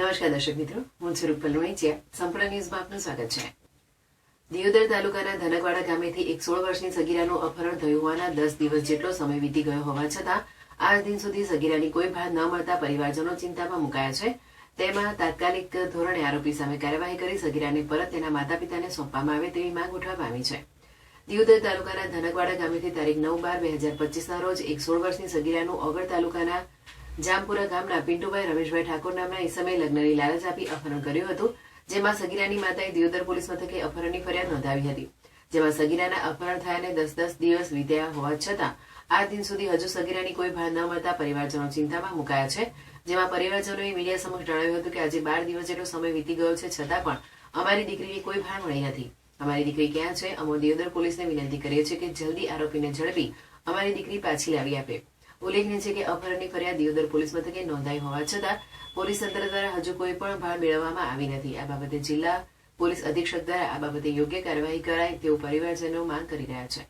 નમસ્કાર દર્શક મિત્રો, હું છું રૂપલ સંપૂર્ણ ન્યૂઝમાં આપનું સ્વાગત છે. દિયોદર તાલુકાના ધનકવાડા ગામેથી એક સોળ વર્ષની સગીરાનું અપહરણ થયું હોવાના દસ દિવસ જેટલો સમય વીતી ગયો હોવા છતાં, આજ દિન સુધી સગીરાની કોઈ ભાર ન મળતા પરિવારજનો ચિંતામાં મુકાયા છે. તેમાં તાત્કાલિક ધોરણે આરોપી સામે કાર્યવાહી કરી સગીરાને પરત તેના માતા પિતાને સોંપવામાં આવે તેવી માંગ ઉઠવા પામી છે. દિયોદર તાલુકાના ધનકવાડા ગામેથી તારીખ નવ બાર બે હજાર પચીસના રોજ એક સોળ વર્ષની સગીરાનું ઓગળ તાલુકાના જામપુરા ગામના પિન્ટુભાઈ રમેશભાઈ ઠાકોર નામના ઈસમે લગ્નની લાલચ આપી અપહરણ કર્યું હતું, જેમાં સગીરાની માતાએ દિયોદર પોલીસ મથકે અપહરણની ફરિયાદ નોંધાવી હતી. જેમાં સગીરાના અપહરણ થયાને દસ દસ દિવસ વીત્યા હોવા છતાં, આ દિન સુધી હજુ સગીરાની કોઈ ભાર ન મળતા પરિવારજનો ચિંતામાં મુકાયા છે. જેમાં પરિવારજનોએ મીડિયા સમક્ષ જણાવ્યું હતું કે આજે બાર દિવસ જેટલો સમય વીતી ગયો છે છતાં પણ અમારી દીકરીની કોઈ ભાર મળી નથી. અમારી દીકરી ક્યાં છે? અમો દિયોદર પોલીસને વિનંતી કરીએ છીએ કે જલ્દી આરોપીને ઝડપી અમારી દીકરી પાછી લાવી આપે. ઉલ્લેખનીય છે કે અપહરણની ફરિયાદ દિયોદર પોલીસ મથકે નોંધાઈ હોવા છતાં પોલીસ તંત્ર દ્વારા હજુ કોઈ પણ ભાર મેળવવામાં આવી નથી. આ બાબતે જિલ્લા પોલીસ અધિક્ષક દ્વારા આ બાબતે યોગ્ય કાર્યવાહી કરાય તેવું પરિવારજનો માંગ કરી રહ્યા છે.